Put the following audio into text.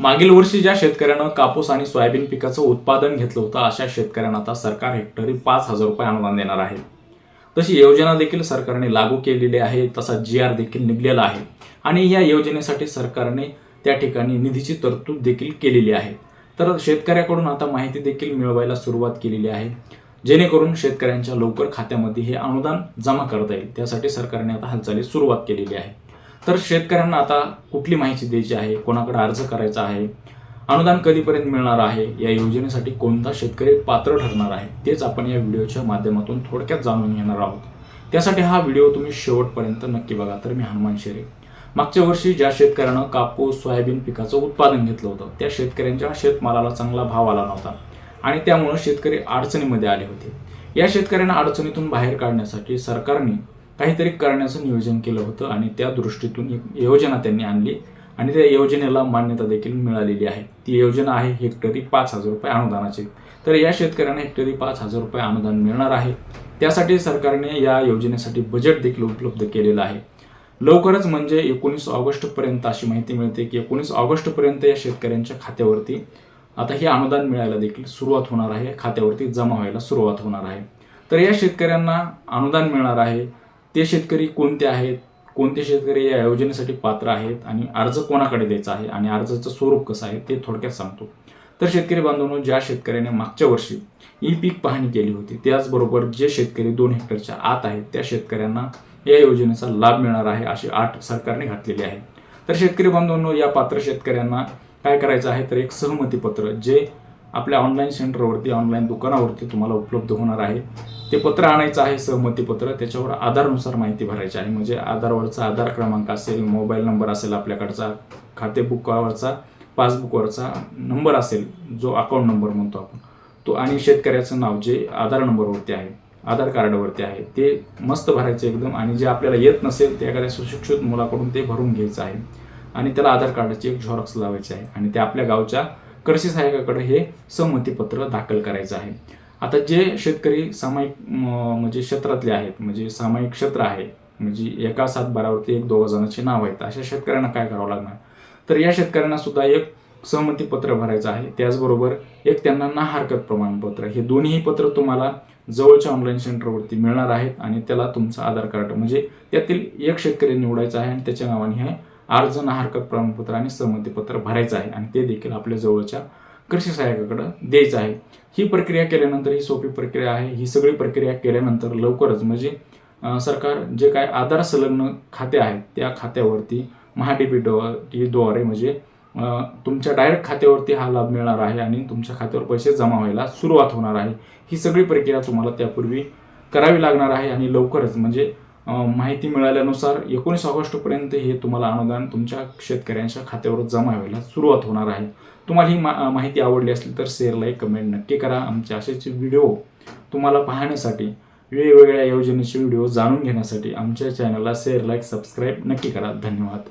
मागील वर्षी ज्या शेतकऱ्यानं कापूस आणि सोयाबीन पिकाचं उत्पादन घेतलं होतं अशा शेतकऱ्यांना आता सरकार हेक्टरी पाच हजार रुपये अनुदान देणार आहे. तशी योजना देखील सरकारने लागू केलेली आहे तसा जी आर देखील निघलेला आहे. आणि या योजनेसाठी सरकारने त्या ठिकाणी निधीची तरतूद देखील केलेली आहे. तर शेतकऱ्याकडून आता माहिती देखील मिळवायला सुरुवात केलेली आहे. जेणेकरून शेतकऱ्यांच्या लवकर खात्यामध्ये हे अनुदान जमा करता येईल. त्यासाठी सरकारने आता हालचाली सुरुवात केलेली आहे. तर शेतकऱ्यांना आता कुठली माहिती द्यायची आहे? कोणाकडे अर्ज करायचा आहे? अनुदान कधीपर्यंत मिळणार आहे? या योजनेसाठी कोणता शेतकरी पात्र ठरणार आहे? तेच आपण या व्हिडिओच्या माध्यमातून थोडक्यात जाणून घेणार आहोत. त्यासाठी हा व्हिडिओ तुम्ही शेवटपर्यंत नक्की बघा. तर मी हनुमान शेरे. मागच्या वर्षी ज्या शेतकऱ्यानं कापूस सोयाबीन पिकाचं उत्पादन घेतलं होतं त्या शेतकऱ्यांच्या शेतमालाला चांगला भाव आला नव्हता आणि त्यामुळं शेतकरी अडचणीमध्ये आले होते. या शेतकऱ्यांना अडचणीतून बाहेर काढण्यासाठी सरकारने काहीतरी करण्याचं नियोजन केलं होतं आणि त्या दृष्टीतून एक योजना त्यांनी आणली आणि त्या योजनेला मान्यता देखील मिळालेली आहे. ती योजना आहे हेक्टरी पाच हजार रुपये अनुदानाची. तर या शेतकऱ्यांना हेक्टरी पाच हजार रुपये अनुदान मिळणार आहे. त्यासाठी सरकारने या योजनेसाठी बजेट देखील उपलब्ध केलेलं आहे. लवकरच म्हणजे एकोणीस ऑगस्टपर्यंत अशी माहिती मिळते की एकोणीस ऑगस्टपर्यंत या शेतकऱ्यांच्या खात्यावरती आता हे अनुदान मिळायला देखील सुरुवात होणार आहे. खात्यावरती जमा व्हायला सुरुवात होणार आहे. तर या शेतकऱ्यांना अनुदान मिळणार आहे. ते शेतकरी कोणते आहेत? कोणते शेतकरी या योजनेसाठी पात्र आहेत? आणि अर्ज कोणाकडे द्यायचा आहे? आणि अर्जाचं स्वरूप कसं आहे? ते थोडक्यात सांगतो. तर शेतकरी बांधवांनो ज्या शेतकऱ्याने मागच्या वर्षी ई पीक पाहणी केली होती त्याचबरोबर जे शेतकरी दोन हेक्टरच्या आत आहेत त्या शेतकऱ्यांना या योजनेचा लाभ मिळणार आहे अशी आठ सरकारने घातलेली आहे. तर शेतकरी बांधवांनो या पात्र शेतकऱ्यांना काय करायचं आहे? तर एक सहमती पत्र जे आपल्या ऑनलाईन सेंटरवरती ऑनलाईन दुकानावरती तुम्हाला उपलब्ध होणार आहे. ते पत्र आणायचं आहे सहमती पत्र त्याच्यावर आधारनुसार माहिती भरायची आहे. म्हणजे आधारवरचा आधार क्रमांक असेल मोबाईल नंबर असेल आपल्याकडचा खाते बुकवरचा पासबुकवरचा नंबर असेल जो अकाउंट नंबर म्हणतो आपण तो आणि शेतकऱ्याचं नाव जे आधार नंबरवरती आहे आधार कार्डवरती आहे ते मस्त भरायचं एकदम. आणि जे आपल्याला येत नसेल ते एखाद्या सुशिक्षित मुलाकडून ते भरून घ्यायचं आहे. आणि त्याला आधार कार्डाची एक झॉरक्स लावायची आहे. आणि ते आपल्या गावच्या कृषी सहाय्यकाकडे हे संमतीपत्र दाखल करायचं आहे. आता जे शेतकरी सामायिक म्हणजे क्षेत्रातले आहेत म्हणजे सामायिक क्षेत्र आहे म्हणजे एका सात बारावरती एक दोघं जणांची नाव आहेत अशा शेतकऱ्यांना काय करावं लागणार? तर या शेतकऱ्यांना सुद्धा एक सहमती पत्र भरायचं आहे. त्याचबरोबर एक त्यांना ना हरकत प्रमाणपत्र. हे दोन्ही पत्र तुम्हाला जवळच्या ऑनलाईन सेंटरवरती मिळणार आहेत आणि त्याला तुमचं आधार कार्ड म्हणजे त्यातील एक शेतकरी निवडायचा आहे आणि त्याच्या नावाने हे अर्ज ना हरकत प्रमाणपत्र आणि सहमतीपत्र भरायचं आहे. आणि ते देखील आपल्या जवळच्या कृषी सहाय्यकाकडं द्यायचं आहे. ही प्रक्रिया केल्यानंतर ही सोपी प्रक्रिया आहे. ही सगळी प्रक्रिया केल्यानंतर लवकरच म्हणजे सरकार जे काय आधार संलग्न खाते आहेत त्या खात्यावरती महाडीबीद्वारे म्हणजे तुमच्या डायरेक्ट खात्यावरती हा लाभ मिळणार आहे आणि तुमच्या खात्यावर पैसे जमा व्हायला सुरुवात होणार आहे. ही सगळी प्रक्रिया तुम्हाला त्यापूर्वी करावी लागणार आहे आणि लवकरच म्हणजे माहिती मिळाल्यानुसार एकोणीस ऑगस्टपर्यंत हे तुम्हाला अनुदान तुमच्या शेतकऱ्यांच्या खात्यावर जमा व्हायला सुरुवात होणार आहे. तुम्हाला ही मा माहिती आवडली असली तर शेअर लाईक कमेंट नक्की करा. आमचे असेच व्हिडिओ तुम्हाला पाहण्यासाठी वेगवेगळ्या योजनेचे व्हिडिओ जाणून घेण्यासाठी आमच्या चॅनलला शेअर लाईक सबस्क्राईब नक्की करा. धन्यवाद.